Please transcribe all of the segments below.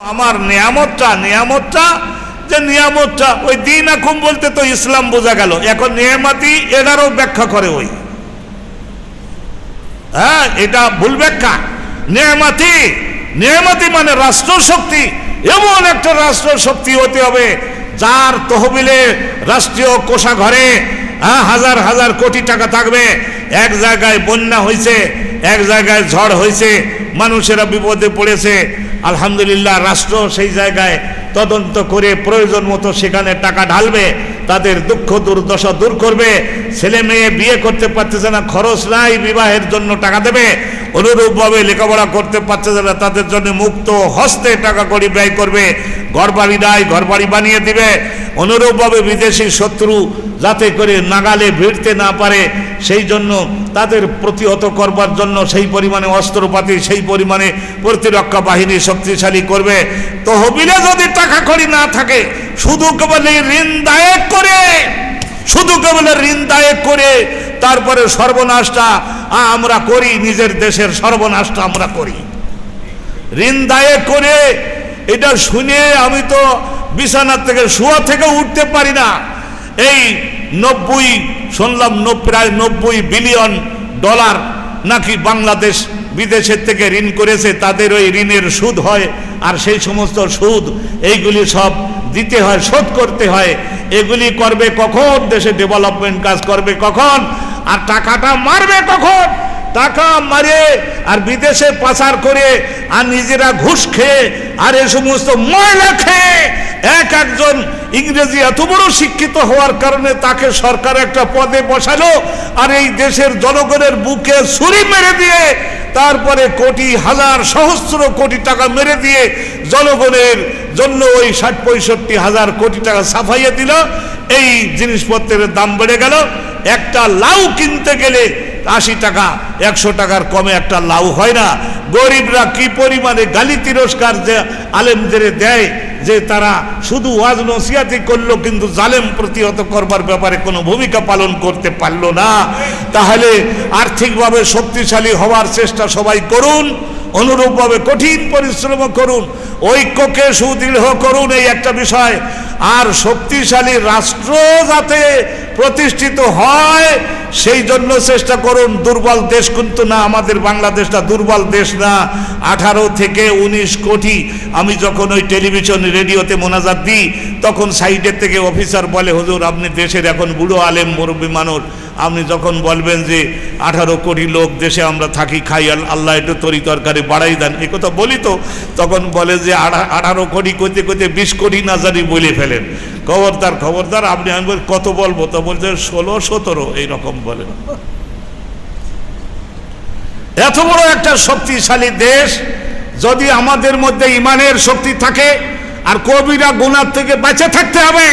আমার নিয়ামতটা নিয়ামতটা, যে নিয়ামতটা, ওই দিন এখন বলতে তো ইসলাম বোঝা গেল। এখন নিয়ামতি এটারও ব্যাখ্যা করে ওই। হ্যাঁ এটা ভুল ব্যাখ্যা। নিয়ামতি নিয়ামতি মানে রাষ্ট্র শক্তি এমন একটা রাষ্ট্র শক্তি হতে হবে, যার তহবিলে রাষ্ট্রীয় কোষাঘরে হ্যাঁ হাজার হাজার কোটি টাকা থাকবে। এক জায়গায় বন্যা হয়েছে এক জায়গায় ঝড় হয়েছে মানুষেরা বিপদে পড়েছে। আলহামদুলিল্লাহ, রাষ্ট্র সেই জায়গায় তদন্ত করে প্রয়োজন মতো সেখানে টাকা ঢালবে, তাদের দুঃখ দুর্দশা দূর করবে, ছেলে মেয়ে বিয়ে করতে পারতেছে না, খরচ নাই, বিবাহের জন্য টাকা দেবে অনুরূপভাবে লেখাপড়া করতে পারতেছে না তাদের জন্য মুক্ত হস্তে টাকা করি ব্যয় করবে। ঘর বাড়ি নাই ঘর বাড়ি বানিয়ে দিবে। অনুরূপভাবে বিদেশি শত্রু যাতে করে নাগালে ভিড়তে না পারে, সেই জন্য তাদের প্রতিহত করবার জন্য সেই পরিমাণে অস্ত্রপাতি, সেই পরিমাণে প্রতিরক্ষা বাহিনী শক্তিশালী করবে। তহবিলে যদি টাকা করি না থাকে, শুধু কেবল ঋণ দায়ক করে, শুধু কেবল ঋণ দায়ের করে, তারপরে সর্বনাশটা আমরা করি, নিজের দেশের সর্বনাশটা আমরা করি। ঋণ দায়ে করে এটা শুনে আমি তো বিছানার থেকে শোয়া থেকে উঠতে পারি না। এই নব্বই, শুনলাম প্রায় নব্বই বিলিয়ন ডলার নাকি বাংলাদেশ বিদেশের থেকে ঋণ করেছে, তাদের ওই ঋণের সুদ হয় আর সেই সমস্ত সুদ, এইগুলি সব দিতে হয়, শোধ করতে হয়। এগুলি করবে কখন? দেশে ডেভেলপমেন্ট কাজ করবে কখন? আর টাকাটা মারবে কখন টাকা মারে আর বিদেশে পাচার করে আর নিজেরা ঘুষ খেয়ে আর এ সমস্ত ময়লা খেয়ে এক একজন ইংরেজি এত বড় শিক্ষিত হওয়ার কারণে তাকে সরকার একটা পদে বসালো আর এই দেশের জনগণের বুকে ছুরি মেরে দিয়ে তারপরে কোটি হাজার সহস্র কোটি টাকা মেরে দিয়ে জনগণের জন্য ওই ষাট পঁয়ষট্টি হাজার কোটি টাকা সাফাইয়ে দিল। এই জিনিসপত্রের দাম বেড়ে গেল। একটা লাউ কিনতে গেলে আশি টাকা, একশো টাকার কমে একটা লাউ হয় না। গরিবরা কি পরিমাণে গালি তিরস্কার যে আলেমদের দেয় যে তারা শুধু ওয়াজ নসিয়াতি করল কিন্তু জালেম প্রতিহত করবার ব্যাপারে কোনো ভূমিকা পালন করতে পারল না। তাহলে আর্থিকভাবে শক্তিশালী হওয়ার চেষ্টা সবাই করুন, অনুরূপভাবে কঠিন পরিশ্রম করুন, ঐক্যকে সুদৃঢ় করুন এই একটা বিষয়। আর শক্তিশালী রাষ্ট্র যাতে প্রতিষ্ঠিত হয়, সেই জন্য চেষ্টা করুন, দুর্বল দেশ কিন্তু না, আমাদের বাংলাদেশটা দুর্বল দেশ না। আঠারো থেকে উনিশ কোটি, আমি যখন ওই টেলিভিশন, রেডিওতে মোনাজাত দিই, তখন সাইডের থেকে অফিসার বলে, হুজুর, আপনি দেশের এখন বুড়ো আলেম, মুরব্বী মানুষ। আপনি যখন বলবেন যে, আঠারো কোটি লোক দেশে আমরা থাকি, খাই, আল- আল্লাহ একটু তরি তরকারি বাড়াই দেন। এ কথা বলি তো, তখন বলে যে আঠারো কোটি করতে করতে বিশ কোটি না জানি বলে ফেলেন। খবরদার খবরদার আপনি আমি বলি, কত বলব? তো বলছে ষোলো সতেরো এইরকম বলেন এত বড় একটা শক্তিশালী দেশ যদি আমাদের মধ্যে ইমানের শক্তি থাকে আর কবিরা গুণার থেকে বেঁচে থাকতে হবে।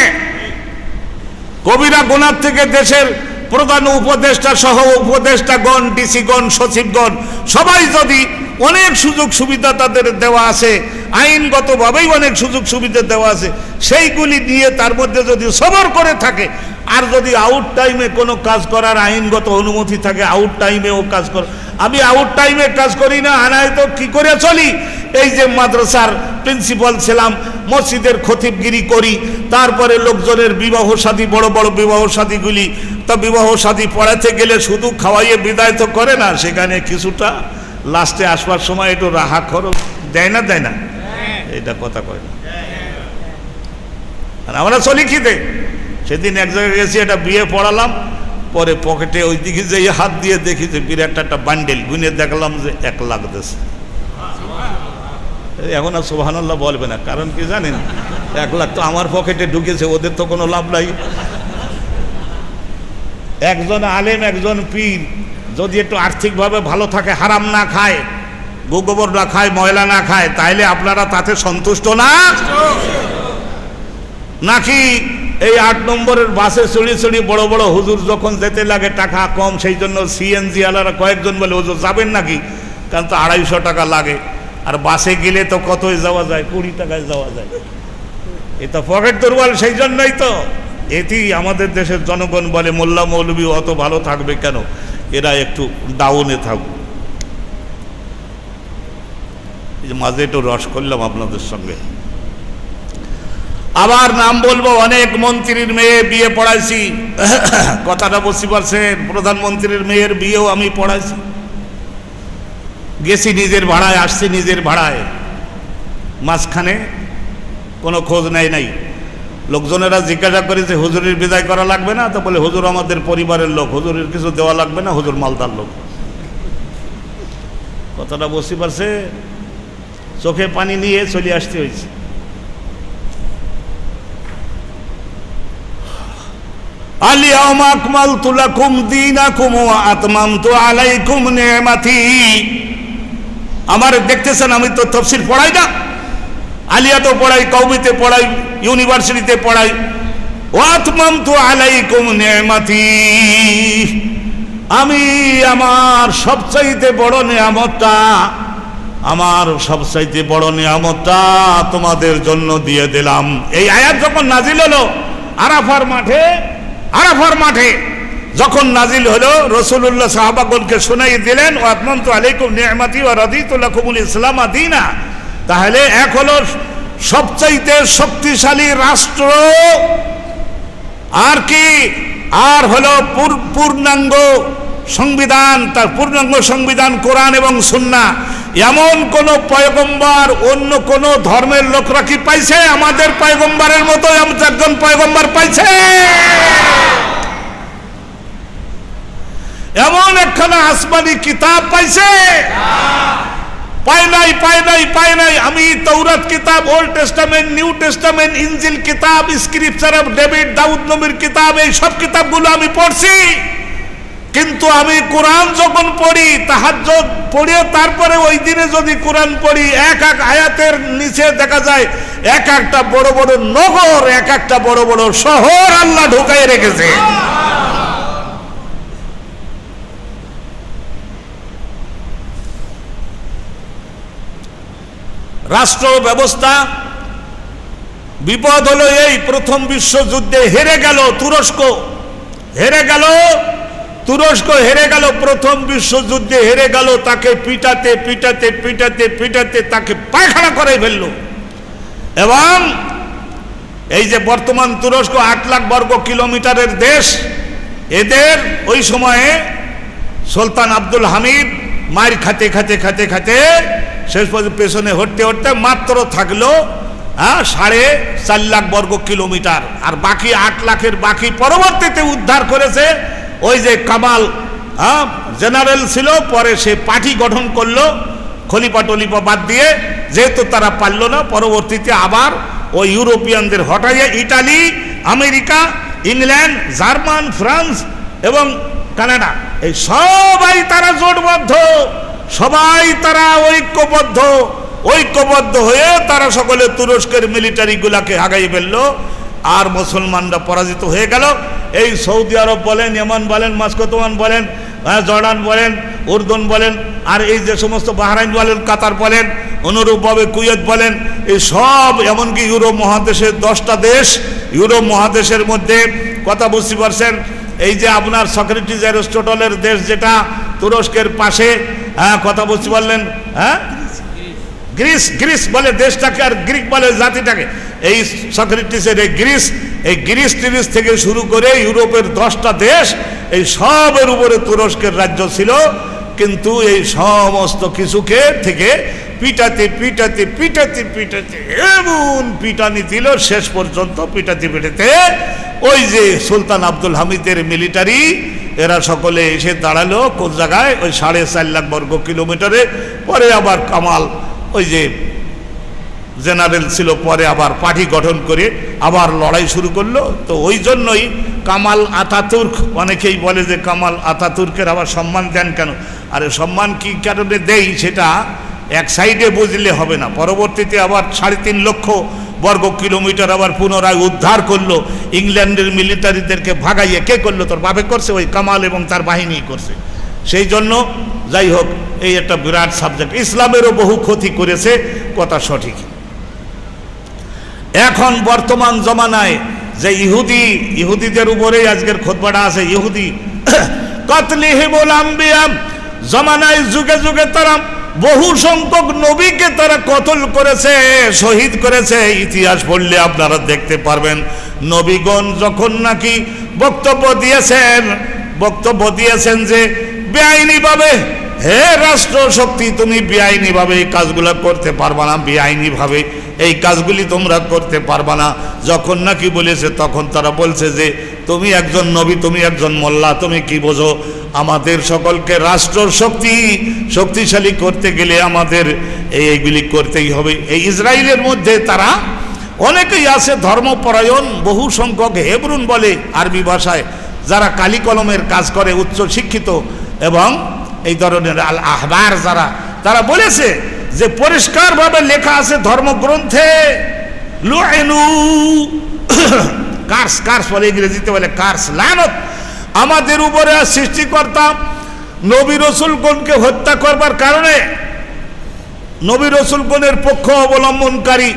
কবিরা গুণার থেকে দেশের প্রধান উপদেষ্টা সহ উপদেষ্টাগণ ডিসিগণ সচিবগণ সবাই যদি অনেক সুযোগ সুবিধা তাদের দেওয়া আছে আইনগতভাবেই অনেক সুযোগ সুবিধা দেওয়া আছে। সেইগুলি নিয়ে তার মধ্যে যদি সবর করে থাকে, আর যদি আউট টাইমে কোনো কাজ করার আইনগত অনুমতি থাকে আউট টাইমেও কাজ কর আমি আউট টাইমে কাজ করি না, আনায় তো কি করে চলি? এই যে মাদ্রাসার প্রিন্সিপাল ছিলাম, মসজিদের খতিবগিরি করি, তারপরে লোকজনের বিবাহ শাদী বড় বড় বিবাহ শাদীগুলি তা বিবাহ শাদী পড়াতে গেলে শুধু খাওয়াইয়ে বিদায় তো করে না, সেখানে কিছুটা লাস্টে আসবার সময় একটু রাহা খরচ দেয় না দেয় না। এটা কথা কয় না। আর আমরা চলি খিদে। সেদিন এক জায়গায় গেছি এটা বিয়ে পড়ালাম, পরে পকেটে ওই দিকে যে হাত দিয়ে দেখি যে বিরাট একটা বান্ডেল, গুনে দেখলাম যে এক লাখ দেশে এখন আর সোহানাল্লাহ বলবে না, কারণ কি জানেন? এক লাখ তো আমার পকেটে ঢুকেছে, ওদের তো কোনো লাভ নাই। একজন আলেম, একজন পীর, যদি একটু আর্থিকভাবে ভালো থাকে, হারাম না খায় গোবর না খায়, ময়লা না খায়, তাইলে আপনারা তাতে সন্তুষ্ট না? নাকি এই আট নম্বরের বাসে চড়ি চড়ি বড় বড় হুজুর যখন যেতে লাগে টাকা কম, সেই জন্য সিএনজি আলারা কয়েকজন বলে, হুজুর, যাবেন নাকি? কারণ তো আড়াইশো টাকা লাগে। আর বাসে গেলে তো কতই যাওয়া যায়? কুড়ি টাকায় যাওয়া যায়। এ তো পকেট দুর্বল, সেই জন্যই তো। এটি আমাদের দেশের জনগণ বলে, মোল্লা মৌলবী অত ভালো থাকবে কেন? এরা একটু ডাউনে থাকুক। এই যে মাঝে একটু রস করলাম আপনাদের সঙ্গে। আবার নাম বলব, অনেক মন্ত্রীর মেয়ে বিয়ে পড়াইছি। কথাটা বুঝতে পারছেন, প্রধানমন্ত্রীর মেয়ের বিয়েও আমি পড়াইছি। গেছি নিজের ভাড়ায়, আসছি নিজের ভাড়ায়। মাঝখানে কোনো খোঁজ নেয় নাই। লোকজনেরা জিজ্ঞাসা করেছে হুজুরের বিদায় করা লাগবে না? তো বলে, হুজুর আমাদের পরিবারের লোক, হুজুরের কিছু দেওয়া লাগবে না, হুজুর মালদার লোক। কথাটা বুঝতে পারছে? চোখে পানি নিয়ে চলে আসতে হয়েছে। আকমাল তুলাকুম আলাইকুম আমার দেখতেছেন, আমি তো তফসিল পড়াই না। আলিয়া তো পড়াই, কৌমিতে পড়াই, ইউনিভার্সিটিতে পড়াই। ওয়াতমামতু আলাইকুম নি'মাতি। আমি আমার সবচাইতে বড় নেয়ামতটা আমার সবচাইতে বড় নিয়ামতটা তোমাদের জন্য দিয়ে দিলাম। এই আয়াত যখন নাজিল হলো আরাফার মাঠে আরাফার মাঠে যখন নাজিল হলো রসুল্লাহ সাহাবাগনকে শুনাই দিলেন, ও আলাইকুম নিয়ামাতি ও রাদিতুল্লাহমুল ইসলাম আদিনা তাহলে এক হলো সবচাইতে শক্তিশালী রাষ্ট্র, আর কি? আর হলো পূর- পূর্ণাঙ্গ সংবিধান, তার পূর্ণাঙ্গ সংবিধান কোরআন এবং সুন্না এমন কোন পয়গম্বর, অন্য কোন ধর্মের লোকরা কি পাইছে? আমাদের পয়গম্বরের মতো একজন পয়গম্বর পাইছে? এমন একখানা আসমানি কিতাব পাইছে? পায় নাই পায় নাই পায় নাই। আমি তৌরাত কিতাব, ওল্ড টেস্টামেন্ট, নিউ টেস্টামেন্ট, ইনজিল কিতাব, স্ক্রিপচার অফ ডেভিড দাউদ নবীর কিতাব, এই সব কিতাবগুলো আমি পড়ছি। কিন্তু আমি কোরআন যখন পড়ি তাহাজ্জ পড়িও তারপরে ওই দিনে যদি কোরআন পড়ি, এক এক আয়াতের নিচে দেখা যায়, এক একটা বড় বড় নগর, এক একটা বড় বড় শহর আল্লাহ ঢুকাই রেখেছে। রাষ্ট্র ব্যবস্থা, বিপদ হলো এই প্রথম বিশ্বযুদ্ধে হেরে গেল তুরস্ক। হেরে গেল তুরস্ক হেরে গেল, প্রথম বিশ্বযুদ্ধে হেরে গেল, তাকে পিটাতে পিটাতে পিটাতে পিটাতে তাকে পায়খানা করে ফেলল। এবং এই যে বর্তমান তুরস্ক আট লাখ বর্গ কিলোমিটারের দেশ, এদের ওই সময়ে সুলতান আব্দুল হামিদ মায়ের খাতে খাতে খাতে খাতে শেষ পর্যন্ত পেছনে হটতে হটতে মাত্র থাকল হ্যাঁ সাড়ে চার লাখ বর্গ কিলোমিটার। আর বাকি আট লাখের বাকি পরবর্তীতে উদ্ধার করেছে ওই যে কামাল হ্যাঁ জেনারেল ছিল, পরে সে পার্টি গঠন করল খলিপা টলিপা বাদ দিয়ে, যেহেতু তারা পারল না, পরবর্তীতে আবার ওই ইউরোপিয়ানদের হটাইয়ে Italy, America, England, German, France এবং কানাডা, এই সবাই তারা জোটবদ্ধ, সবাই তারা ঐক্যবদ্ধ ঐক্যবদ্ধ হয়ে তারা সকলে তুরস্কের মিলিটারি গুলাকে আগাই ফেলল আর মুসলমানরা পরাজিত হয়ে গেল। এই সৌদি আরব বলেন ইয়েমান বলেন মাস্কোতমান বলেন হ্যাঁ, জর্ডান বলেন উর্দন বলেন আর এই যে সমস্ত বাহরাইন বলেন কাতার বলেন অনুরূপভাবে কুয়েত বলেন এই সব এমনকি ইউরোপ মহাদেশের দশটা দেশ ইউরোপ মহাদেশের মধ্যে কথা বুঝতে পারছেন এই যে আপনার সক্রেটিস অ্যারিস্টোটলের দেশ যেটা তুরস্কের পাশে হ্যাঁ কথা বুঝতে পারলেন হ্যাঁ? গ্রিস গ্রিস বলে দেশটাকে আর গ্রিক বলে জাতিটাকে। এই সক্রেটিসের এই গ্রিস এই গ্রিস টিরিস থেকে শুরু করে ইউরোপের দশটা দেশ, এই সবের উপরে তুরস্কের রাজ্য ছিল। কিন্তু এই সমস্ত কিছুকে থেকে পিটাতে পিটাতে পিটাতে পিটাতে এমন পিটানি দিল, শেষ পর্যন্ত পিটাতে পিটাতে ওই যে সুলতান আব্দুল হামিদের মিলিটারি, এরা সকলে এসে দাঁড়াল কোন জায়গায়? ওই সাড়ে চার লাখ বর্গ কিলোমিটারে। পরে আবার কামাল, ওই যে জেনারেল ছিল, পরে আবার পার্টি গঠন করে আবার লড়াই শুরু করল। তো ওই জন্যই কামাল আতাতুর্ক, অনেকেই বলে যে কামাল আতাতুর্কের আবার সম্মান দেন কেন? আরে সম্মান কি কারণে দেই সেটা এক সাইডে বুঝলে হবে না। পরবর্তীতে আবার সাড়ে তিন লক্ষ বর্গ কিলোমিটার আবার পুনরায় উদ্ধার করল। ইংল্যান্ডের মিলিটারিদেরকে ভাগাইয়ে কে করল? তোর বাপে করছে, ওই কামাল এবং তার বাহিনী করছে। সেই জন্য যাই হোক, এই একটা বিরাট সাবজেক্ট ইসলামেরও বহু ক্ষতি করেছে, কথা সঠিক। এখন বর্তমান জমানায় যে ইহুদি, ইহুদিদের উপরেই আজকের খোদবাটা আছে, ইহুদি। কতলিহিবুল আম্বিয়াম জমানায় যুগে যুগে তারা বহু সংখ্যক নবীকে তারা কতল করেছে, শহীদ করেছে। ইতিহাস পড়লে আপনারা দেখতে পারবেন, নবীগণ যখন নাকি বক্তব্য দিয়েছেন বক্তব্য দিয়েছেন যে বেআইনি ভাবে হে রাষ্ট্র শক্তি তুমি বেআইনি ভাবে এই কাজগুলো করতে পারবা না বেআইনি ভাবে এই কাজগুলি তোমরা করতে পারবা না। যখন নাকি বলেছে, তখন তারা বলছে যে, তুমি একজন নবী, তুমি একজন মোল্লা, তুমি কি বোঝো? আমাদের সকলকে রাষ্ট্র শক্তি শক্তিশালী করতে গেলে আমাদের এই- এইগুলি করতেই হবে। এই ইসরায়েলের মধ্যে তারা অনেকেই আছে, ধর্মপরায়ণ, বহু সংখ্যক হেবরুন বলে আরবি ভাষায়, যারা কালি কলমের কাজ করে উচ্চ শিক্ষিত এবং এই ধরনের আল আহবার যারা, তারা বলেছে যে পরিষ্কারভাবে লেখা আছে ধর্মগ্রন্থে লুআইনু কার্স কার্স বলে ইংরেজিতে বলে কার্স, লানত। আমাদের উপরে সৃষ্টিকর্তা নবী রসুলগণকে হত্যা করবার কারণে নবী রসুলগণের পক্ষ অবলম্বনকারী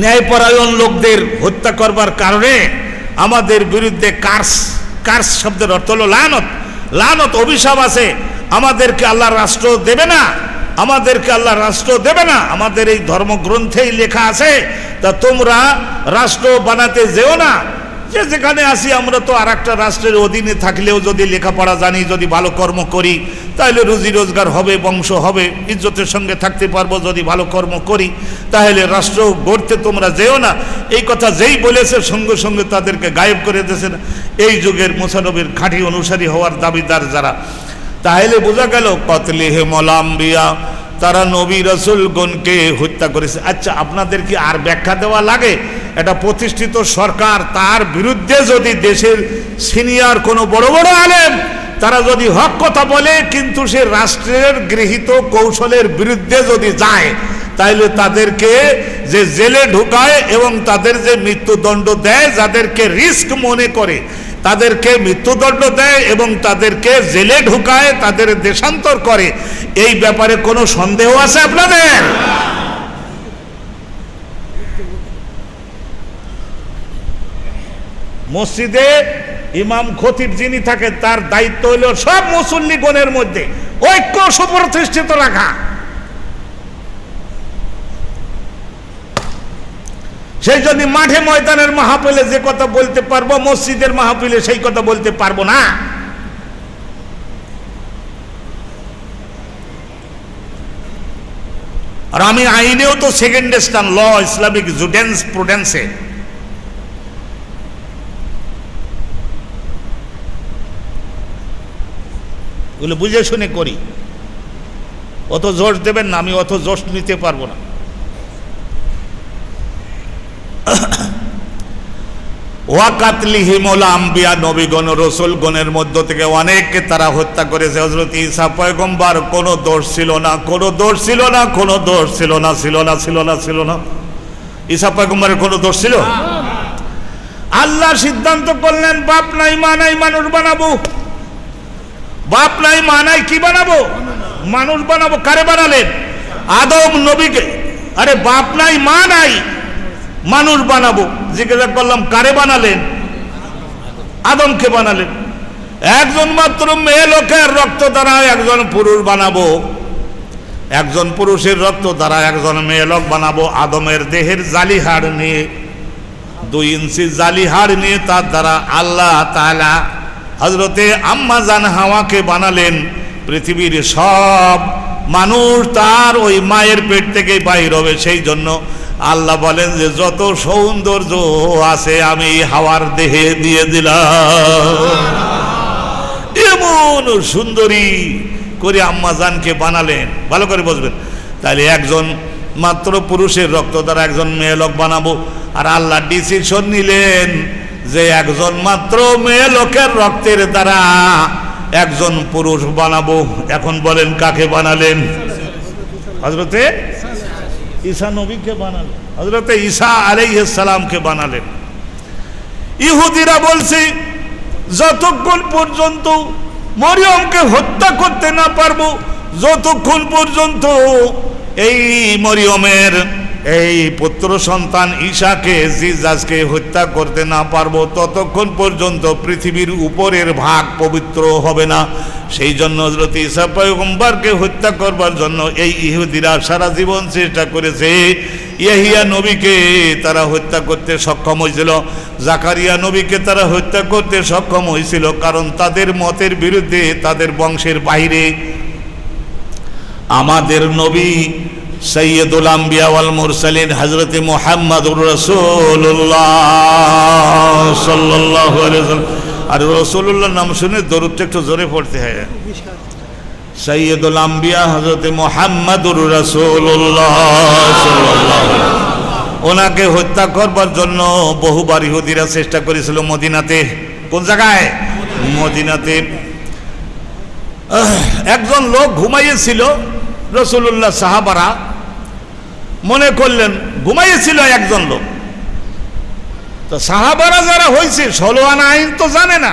ন্যায়পরায়ণ লোকদের হত্যা করবার কারণে আমাদের বিরুদ্ধে কার্স কার্স শব্দের অর্থ হলো লানত। লানত অভিশাপ আছে। আমাদেরকে আল্লাহ রাষ্ট্র দেবে না। আমাদেরকে আল্লাহ রাষ্ট্র দেবে না। আমাদের এই ধর্মগ্রন্থেই লেখা আছে, তা তোমরা রাষ্ট্র বানাতে যেও না। যে যেখানে আসি আমরা তো আর একটা রাষ্ট্রের অধীনে থাকলেও যদি লেখাপড়া জানি, যদি ভালো কর্ম করি, তাহলে রুজি রোজগার হবে, বংশ হবে, ইজ্জতের সঙ্গে থাকতে পারব যদি ভালো কর্ম করি, তাহলে রাষ্ট্র গড়তে তোমরা যেও না। এই কথা যেই বলেছে, সঙ্গে সঙ্গে তাদেরকে গায়েব করে দিয়েছে না এই যুগের মুসানবীর খাঁটি অনুসারী হওয়ার দাবিদার যারা। তাহলে বোঝা গেল, কতলে হে মলাম্বিয়া তারা নবী রসুলগণকে হত্যা করেছে। আচ্ছা আপনাদের কি আর ব্যাখ্যা দেওয়া লাগে? এটা প্রতিষ্ঠিত সরকার, তার বিরুদ্ধে যদি দেশের সিনিয়র কোনো বড় বড় আলেম, তারা যদি হক কথা বলে, কিন্তু সে রাষ্ট্রের গৃহীত কৌশলের বিরুদ্ধে যদি যায়, তাইলে তাদেরকে যে জেলে ঢুকায় এবং তাদের যে মৃত্যুদণ্ড দেয়, যাদেরকে রিস্ক মনে করে তাদেরকে মৃত্যুদণ্ড দেয় এবং তাদেরকে জেলে ঢুকায়, তাদের দেশান্তর করে। এই ব্যাপারে কোনো সন্দেহ আছে আপনাদের? মসজিদে ইমাম খতিব যিনি থাকেন তার দায়িত্ব হলো সব মুসল্লিগণের মধ্যে ঐক্য সুপ্রতিষ্ঠিত রাখা। সেই জন্য মাঠে ময়দানের মাহাপিলে যে কথা বলতে পারব, মসজিদের মাহাপিলে সেই কথা বলতে পারব না। আর আমি আইনেও তো সেকেন্ড স্টান ল ইসলামিক জুডেন্স প্রুডেন্সে বুঝে শুনে করি। অত জোশ দেবেন না, আমি অত জোশ নিতে পারব না। নবীগণ মধ্য থেকে তারা হত্যা করেছে। কোনো দোষ ছিল না, কোনো দোষ ছিল না, কোনো দোষ ছিল না ছিল না ছিল না ছিল না। কোনো দোষ ছিল? আল্লাহ সিদ্ধান্ত করলেন, বাপ নাই, মা নাই, মানুষ বানাবো। বাপ নাই, মা নাই, কি বানাবো? মানুষ বানাবো, কারে বানালেন? আদম নবীকে। আরে বাপ নাই, মা নাই মানুষ বানাবো। জিজ্ঞাসা করলাম, কারে বানালেন? আদমকে বানালেন। একজন মাত্র মেয়ে লোকের রক্ত দ্বারা একজন পুরুষ বানাবো। একজন পুরুষের রক্ত দ্বারা একজন মেয়ে লোক বানাবো। আদমের দেহের জালিহাড় নিয়ে, দুই ইঞ্চি জালিহাড় নিয়ে তার দ্বারা আল্লাহ তালা হজরতে আম্মা জান হাওয়াকে বানালেন। পৃথিবীর সব মানুষ তার ওই মায়ের পেট থেকে বাইর হবে। সেই জন্য আল্লাহ বলেন যে, যত সৌন্দর্য আছে, আমি হাওয়ার দেহে দিয়ে দিলাম। এমন সুন্দরী করে আম্মা জানকে বানালেন। ভালো করে বুঝবেন। তাহলে একজন মাত্র পুরুষের রক্ত দ্বারা একজন মেয়ে লোক বানাবো। আর আল্লাহ ডিসিশন নিলেন যে, একজন মাত্র মেয়ে লোকের রক্তের দ্বারা একজন পুরুষ বানাবো। এখন বলেন, কাকে বানালেন? হজরতে ঈসা নবীকে বানালেন। হজরতে ঈসা আলাইসালামকে বানালেন। ইহুদিরা বলছে, যতক্ষণ পর্যন্ত মরিয়মকে হত্যা করতে না পারব, যতক্ষণ পর্যন্ত এই মরিয়মের এই পুত্র সন্তান ঈশাকে জিজাজকে হত্যা করতে না পারব, ততক্ষণ পর্যন্ত পৃথিবীর উপরের ভাগ পবিত্র হবে না। সেই জন্য হজরত ঈসা পয়গম্বরকে হত্যা করবার জন্য এই ইহুদিরা সারা জীবন চেষ্টা করেছে। ইয়াহিয়া নবীকে তারা হত্যা করতে সক্ষম হয়েছিল। জাকারিয়া নবীকে তারা হত্যা করতে সক্ষম হয়েছিল কারণ তাদের মতের বিরুদ্ধে তাদের বংশের বাইরে। আমাদের নবী সৈয়দুল আম্বিয়া ওয়াল মুরসালিন হজরত মোহাম্মদুর রসুল্লাহ আলাইহি আর রসুল্লাহর নাম শুনে দরুদটা একটু জোরে পড়তে হয়। সৈয়দুল আম্বিয়া হজরত মোহাম্মদুর রসুল্লাহ। ওনাকে হত্যা করবার জন্য বহুবার ইহুদিরা চেষ্টা করেছিল মদিনাতে। কোন জায়গায়? মদিনাতে। একজন লোক ঘুমাইয়েছিল রসুল্লাহ সাহাবারা মনে করলেন, ঘুমাইয়েছিল একজন লোক। তো সাহাবারা যারা হয়েছে ষোলো আনা আইন তো জানে না।